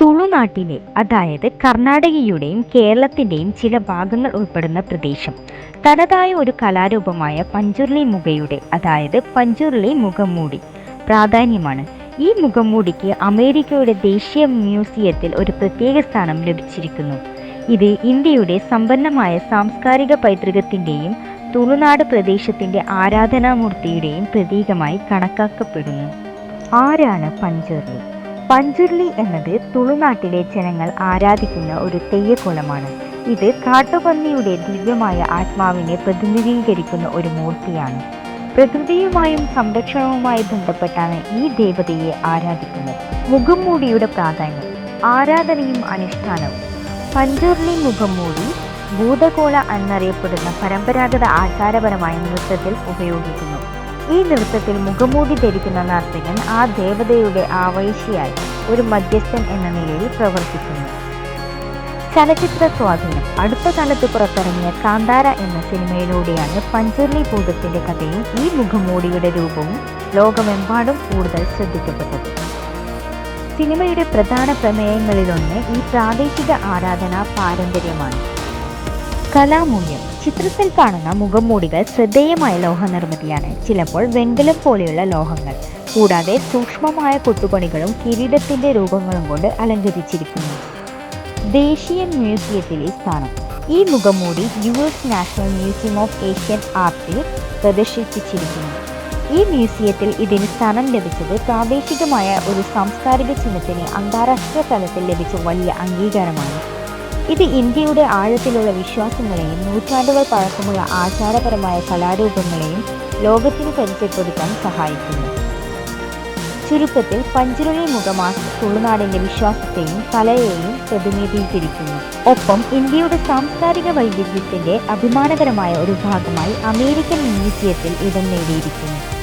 തുളുനാട്ടിലെ അതായത് കർണാടകയുടെയും കേരളത്തിന്റെയും ചില ഭാഗങ്ങൾ ഉൾപ്പെടുന്ന പ്രദേശം. തനതായ ഒരു കലാരൂപമായ പഞ്ചുരുളി മുഖയുടെ അതായത് പഞ്ചുരുളി മുഖംമൂടി പ്രാധാന്യമാണ്. ഈ മുഖംമൂടിക്ക് അമേരിക്കയുടെ ദേശീയ മ്യൂസിയത്തിൽ ഒരു പ്രത്യേക സ്ഥാനം ലഭിച്ചിരിക്കുന്നു. ഇത് ഇന്ത്യയുടെ സമ്പന്നമായ സാംസ്കാരിക പൈതൃകത്തിന്റെയും തുളുനാട് പ്രദേശത്തിന്റെ ആരാധനാമൂർത്തിയുടെയും പ്രതീകമായി കണക്കാക്കപ്പെടുന്നു. ആരാണ് പഞ്ചുർലി? പഞ്ചുർലി എന്നത് തുളുനാട്ടിലെ ജനങ്ങൾ ആരാധിക്കുന്ന ഒരു തെയ്യക്കുളമാണ് ഇത് കാട്ടുപന്നിയുടെ ദിവ്യമായ ആത്മാവിനെ പ്രതിനിധീകരിക്കുന്ന ഒരു മൂർത്തിയാണ്. പ്രകൃതിയുമായും സംരക്ഷണവുമായി ബന്ധപ്പെട്ടാണ് ഈ ദേവതയെ ആരാധിക്കുന്നത്. മുഖംമൂടിയുടെ പ്രാധാന്യം ആരാധനയും അനുഷ്ഠാനവും. പഞ്ചുരുളി മുഖംമൂടി ഭൂതകോള എന്നറിയപ്പെടുന്ന പരമ്പരാഗത ആചാരപരമായ നൃത്തത്തിൽ ഉപയോഗിക്കുന്നു. ഈ നൃത്തത്തിൽ മുഖമൂടി ധരിക്കുന്ന നർത്തകൻ ആ ദേവതയുടെ ആവേശിയായി ഒരു മധ്യസ്ഥൻ എന്ന നിലയിൽ പ്രവർത്തിക്കുന്നു. ചലച്ചിത്ര സ്വാധീനം. അടുത്ത കാലത്ത് പുറത്തിറങ്ങിയ കാന്താര എന്ന സിനിമയിലൂടെയാണ് പഞ്ചുർലി ഭൂതത്തിന്റെ കഥയും ഈ മുഖമൂടിയുടെ രൂപവും ലോകമെമ്പാടും കൂടുതൽ ശ്രദ്ധിക്കപ്പെട്ടത്. സിനിമയുടെ പ്രധാന പ്രമേയങ്ങളിലൊന്ന് ഈ പ്രാദേശിക ആരാധനാ പാരമ്പര്യമാണ്. കലാമൂല്യം. ചിത്രത്തിൽ കാണുന്ന മുഖംമൂടികൾ ശ്രദ്ധേയമായ ലോഹനിർമ്മിതിയാണ്. ചിലപ്പോൾ വെങ്കലം പോലെയുള്ള ലോഹങ്ങൾ. കൂടാതെ സൂക്ഷ്മമായ കൊത്തുപണികളും കിരീടത്തിന്റെ രൂപങ്ങളും കൊണ്ട് അലങ്കരിച്ചിരിക്കുന്നു. ദേശീയ മ്യൂസിയത്തിലെ സ്ഥാനം. ഈ മുഖംമൂടി U S National Museum of Asian ആർട്ടിൽ പ്രദർശിപ്പിച്ചിരിക്കുന്നു. ഈ മ്യൂസിയത്തിൽ ഇതിന് സ്ഥാനം ലഭിച്ചത് പ്രാദേശികമായ ഒരു സാംസ്കാരിക ചിഹ്നത്തിന് അന്താരാഷ്ട്ര തലത്തിൽ ലഭിച്ച വലിയ അംഗീകാരമാണ്. ഇത് ഇന്ത്യയുടെ ആഴത്തിലുള്ള വിശ്വാസങ്ങളെയും നൂറ്റാണ്ടുകൾ പഴക്കമുള്ള ആചാരപരമായ കലാരൂപങ്ങളെയും ലോകത്തിന് പരിചയപ്പെടുത്താൻ സഹായിക്കുന്നു. ചുരുക്കത്തിൽ പഞ്ചുരുളി മുഖമാസ് തുളുനാടിന്റെ വിശ്വാസത്തെയും കലയെയും പ്രതിനിധീകരിക്കുന്നു. ഒപ്പം ഇന്ത്യയുടെ സാംസ്കാരിക വൈവിധ്യത്തിന്റെ അഭിമാനകരമായ ഒരു ഭാഗമായി അമേരിക്കൻ മ്യൂസിയത്തിൽ ഇടം നേടിയിരിക്കുന്നു.